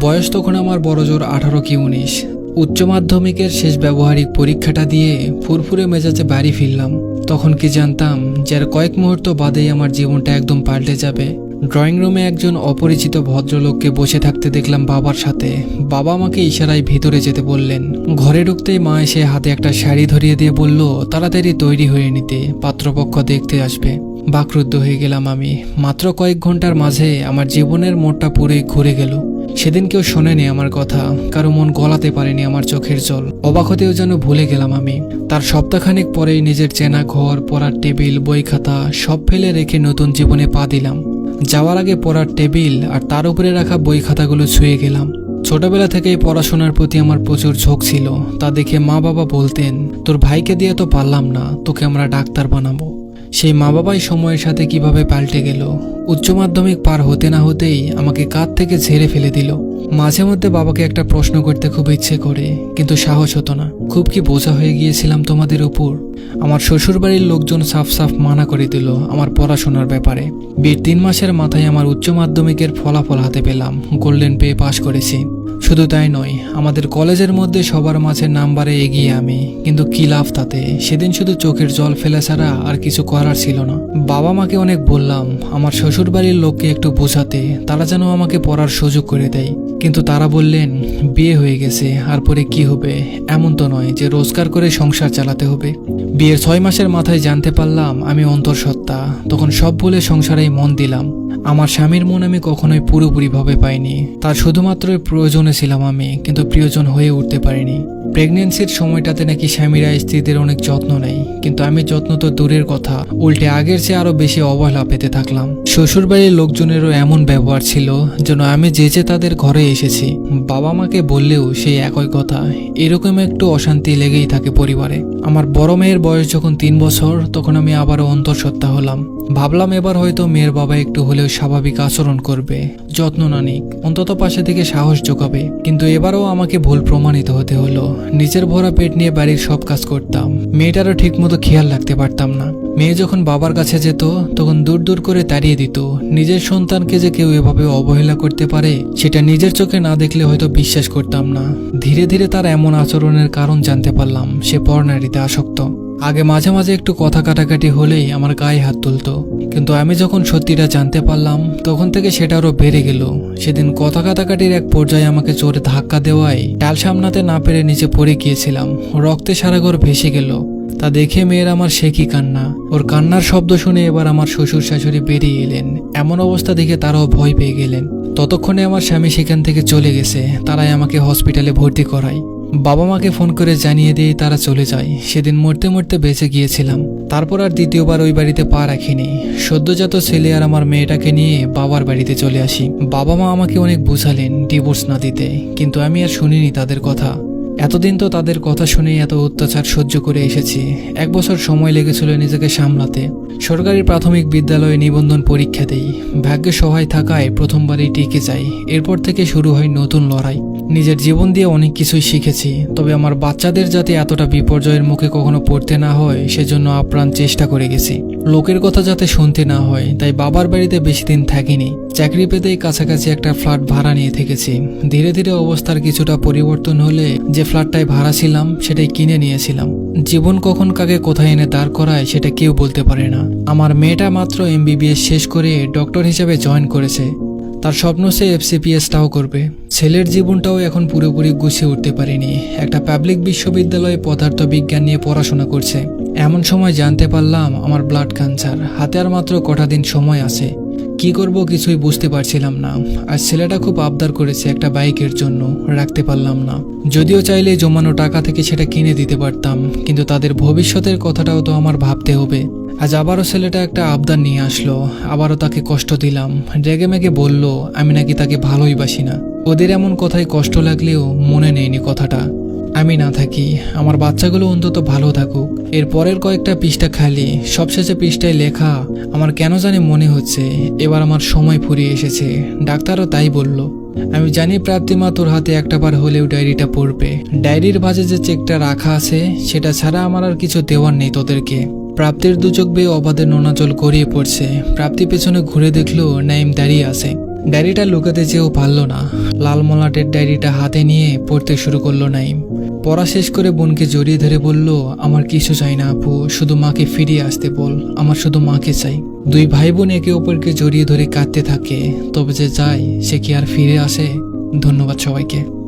বয়স তখন আমার বড় জোর আঠারো কি উনিশ। উচ্চ মাধ্যমিকের শেষ ব্যবহারিক পরীক্ষাটা দিয়ে ফুরফুরে মেজাজে বাড়ি ফিরলাম। তখন কি জানতাম যে আর কয়েক মুহূর্ত বাদেই আমার জীবনটা একদম পাল্টে যাবে। ড্রয়িং রুমে একজন অপরিচিত ভদ্রলোককে বসে থাকতে দেখলাম বাবার সাথে। বাবা আমাকে ইশারায় ভিতরে যেতে বললেন। ঘরে ঢুকতেই মা এসে হাতে একটা শাড়ি ধরিয়ে দিয়ে বলল, তাড়াতাড়ি তৈরি হয়ে নিতে, পাত্রপক্ষ দেখতে আসবে। বাকরুদ্ধ হয়ে গেলাম আমি। মাত্র কয়েক ঘণ্টার মাঝে আমার জীবনের মোড়টা পুরোই ঘুরে গেল। সেদিন কেউ শোনেনি আমার কথা, কারও মন গলাতে পারেনি আমার চোখের জল। অবাক হতেও যেন ভুলে গেলাম আমি। তার সপ্তাহখানেক পরেই নিজের চেনা ঘর, পড়ার টেবিল, বই খাতা সব ফেলে রেখে নতুন জীবনে পা দিলাম। যাওয়ার আগে পড়ার টেবিল আর তার উপরে রাখা বই খাতাগুলো ছুঁয়ে গেলাম। ছোটবেলা থেকেই পড়াশোনার প্রতি আমার প্রচুর ঝোঁক ছিল। তা দেখে মা বাবা বলতেন, তোর ভাইকে দিয়ে তো পারলাম না, তোকে আমরা ডাক্তার বানাবো। সেই মা বাবাই সময়ের সাথে কীভাবে পাল্টে গেল? উচ্চ মাধ্যমিক পার হতে না হতেই আমাকে কাঁধ থেকে ঝেড়ে ফেলে দিল। মাঝে মধ্যে বাবাকে একটা প্রশ্ন করতে খুব ইচ্ছে করে, কিন্তু সাহস হতো না। খুব কি বোঝা হয়ে গিয়েছিলাম তোমাদের উপর। আমার শ্বশুরবাড়ির লোকজন সাফ সাফ মানা করে দিল আমার পড়াশোনার ব্যাপারে। বিয়ের তিন মাসের মাথায় আমার উচ্চ মাধ্যমিকের ফলাফল হাতে পেলাম, গোল্ডেন পেয়ে পাশ করেছি। শুধু তাই নয়, আমাদের কলেজের মধ্যে সবার মাঝে নাম্বারে এগিয়ে আমি, কিন্তু কি লাভ তাতে? সেদিন শুধু চোখের জল ফেলা ছাড়া আর কিছু করার ছিল না। বাবা মাকে অনেক বললাম, আমার শ্বশুরবাড়ির লোককে একটু বোঝাতে, তারা যেন আমাকে পড়ার সুযোগ করে দেয়। কিন্তু তারা বললেন, বিয়ে হয়ে গেছে, আর পরে কি হবে? এমন তো নয় যে রোজগার করে সংসার চালাতে হবে। বিয়ের ছয় মাসের মাথায় জানতে পারলাম, আমি অন্তঃসত্ত্বা। তখন সব বলে সংসারেই মন দিলাম। আমার স্বামীর মন আমি কখনোই পুরোপুরিভাবে পাইনি। তার শুধুমাত্র প্রয়োজনে ছিলাম আমি, কিন্তু প্রিয়জন হয়ে উঠতে পারিনি। প্রেগনেন্সির সময়টাতে নাকি স্বামীরা স্ত্রীদের অনেক যত্ন নেয়, কিন্তু আমি যত্ন তো দূরের কথা। উল্টে আগের চেয়ে আরও বেশি অবহেলা পেতে থাকলাম। শ্বশুরবাড়ির লোকজনেরও এমন ব্যবহার ছিল, যেন আমি যে যে তাদের ঘরে এসেছি। বাবা মাকে বললেও সেই একই কথা। এরকম একটু অশান্তি লেগেই থাকে পরিবারে। আমার বড় মেয়ের বয়স যখন তিন বছর, তখন আমি আবারও অন্তঃসত্ত্বা হলাম। ভাবলাম এবার হয়তো মেয়ের বাবা একটু হলেও স্বাভাবিক আচরণ করবে। যত্ন না নিক, অন্তত পাশে থেকে সাহস যোগাবে। কিন্তু এবারও আমাকে ভুল প্রমাণিত হতে হলো। নিজের ভরা পেট নিয়ে বাড়ির সব কাজ করতাম। মেয়েটারও ঠিকমতো খেয়াল রাখতে পারতাম না। মেয়ে যখন বাবার কাছে যেত, তখন দূর দূর করে তাড়িয়ে দিত। নিজের সন্তানকে যে কেউ এভাবে অবহেলা করতে পারে, সেটা নিজের চোখে না দেখলে হয়তো বিশ্বাস করতাম না। ধীরে ধীরে তার এমন আচরণের কারণ জানতে পারলাম, সে পরনারীতে আসক্ত। আগে মাঝে মাঝে একটু কথা কাটাকাটি হলেই আমার গায়ে হাত তুলতো। কিন্তু আমি যখন সত্যিটা জানতে পারলাম, তখন থেকে সেটা আরও বেড়ে গেল। সেদিন কথা কাটাকাটির এক পর্যায়ে আমাকে জোরে ধাক্কা দেওয়ায়, ডাল সামলাতে না পেরে নিচে পড়ে গিয়েছিলাম। রক্তে সারা ঘর ভেসে গেল। তা দেখে মেয়ের আমার সে কি কান্না? ওর কান্নার শব্দ শুনে এবার আমার শ্বশুর শাশুড়ি বেরিয়ে এলেন। এমন অবস্থা দেখে তারাও ভয় পেয়ে গেলেন। ততক্ষণে আমার স্বামী সেখান থেকে চলে গেছে। তারাই আমাকে হসপিটালে ভর্তি করায়। বাবা মাকে ফোন করে জানিয়ে দিয়ে তারা চলে যায়। সেদিন মরতে মরতে বেঁচে গিয়েছিলাম। তারপর আর দ্বিতীয়বার ওই বাড়িতে পা রাখিনি। সদ্যজাত ছেলে আর আমার মেয়েটাকে নিয়ে বাবার বাড়িতে চলে আসি। বাবা মা আমাকে অনেক বুঝালেন ডিভোর্স না দিতে। কিন্তু আমি আর শুনিনি তাদের কথা। এতদিন তো তাদের কথা শুনেই এত অত্যাচার সহ্য করে এসেছি। এক বছর সময় লেগেছিল নিজেকে সামলাতে। সরকারি প্রাথমিক বিদ্যালয়ে নিবন্ধন পরীক্ষা দেই। ভাগ্যে সহায় থাকায় প্রথমবারই টিকে যাই। এরপর থেকে শুরু হয় নতুন লড়াই। নিজের জীবন দিয়ে অনেক কিছুই শিখেছি, তবে আমার বাচ্চাদের যাতে এতটা বিপর্যয়ের মুখে কখনো পড়তে না হয়, সেজন্য আপ্রাণ চেষ্টা করে গেছি। লোকের কথা যাতে শুনতে না হয়, তাই বাবার বাড়িতে বেশি দিন থাকিনি। চাকরি পেতেই কাছাকাছি একটা ফ্ল্যাট ভাড়া নিয়ে থেকেছি। ধীরে ধীরে অবস্থার কিছুটা পরিবর্তন হলে যে ফ্ল্যাটটায় ভাড়া ছিলাম, সেটাই কিনে নিয়েছিলাম। জীবন কখন কাকে কোথায় এনে দাঁড় করায়, সেটা কেউ বলতে পারে না। আমার মেয়েটা মাত্র এমবিবিএস শেষ করে ডক্টর হিসেবে জয়েন করেছে। তার স্বপ্ন সে এফসিপিএসটাও করবে। ছেলের জীবনটাও এখন পুরোপুরি গুছিয়ে উঠতে পারেনি। একটা পাবলিক বিশ্ববিদ্যালয়ে পদার্থ বিজ্ঞান নিয়ে পড়াশোনা করছে। এমন সময় জানতে পারলাম আমার ব্লাড ক্যান্সার হাতে আর মাত্র কটা দিন সময় আছে। কি করব কিছুই বুঝতে পারছিলাম না। আর ছেলেটা খুব আবদার করেছে একটা বাইকের জন্য, রাখতে পারলাম না। যদিও চাইলে জমানো টাকা থেকে সেটা কিনে দিতে পারতাম, কিন্তু তাদের ভবিষ্যতের কথাটাও তো আমার ভাবতে হবে। আজ আবারও ছেলেটা একটা আবদার নিয়ে আসলো, আবারও তাকে কষ্ট দিলাম। রেগে মেগে বলল, আমি নাকি তাকে ভালোই বাসি না। ওদের এমন কথায় কষ্ট লাগলেও মনে নেয়নি কথাটা। আমি না থাকি, আমার বাচ্চাগুলো অন্তত ভালো থাকুক। এর পরের কয়েকটা পৃষ্ঠা খালি, সবশেষে পৃষ্ঠায় লেখা, আমার কেন জানি মনে হচ্ছে, এবার আমার সময় ফুরিয়ে এসেছে। ডাক্তারও তাই বলল। আমি জানি প্রাপ্তিমা তোর হাতে একটা বার হলেও ডায়েরিটা পড়বে। ডায়েরির ভাজে যে চেকটা রাখা আছে, সেটা ছাড়া আমার আর কিছু দেওয়ার নেই তোদেরকে। প্রাপ্তির দুচোখ বেয়ে অবাধে নোনা জল গড়িয়ে পড়ছে। প্রাপ্তি পেছনে ঘুরে দেখল নাইম দাঁড়িয়ে আছে। ডায়েরিটা লুকাতে চেয়েও পারল না। লাল মলাটের ডায়েরিটা হাতে নিয়ে পড়তে শুরু করল নাইম পড়া শেষ করে বোনকে জড়িয়ে ধরে বলল, আমার কিছু চাই না আপু, শুধু মাকে ফিরিয়ে আসতে বল, আমার শুধু মাকে চাই। দুই ভাই বোন একে অপরকে জড়িয়ে ধরে কাঁদতে থাকে, তবে যে যায়, সে কি আর ফিরে আসে? ধন্যবাদ সবাইকে।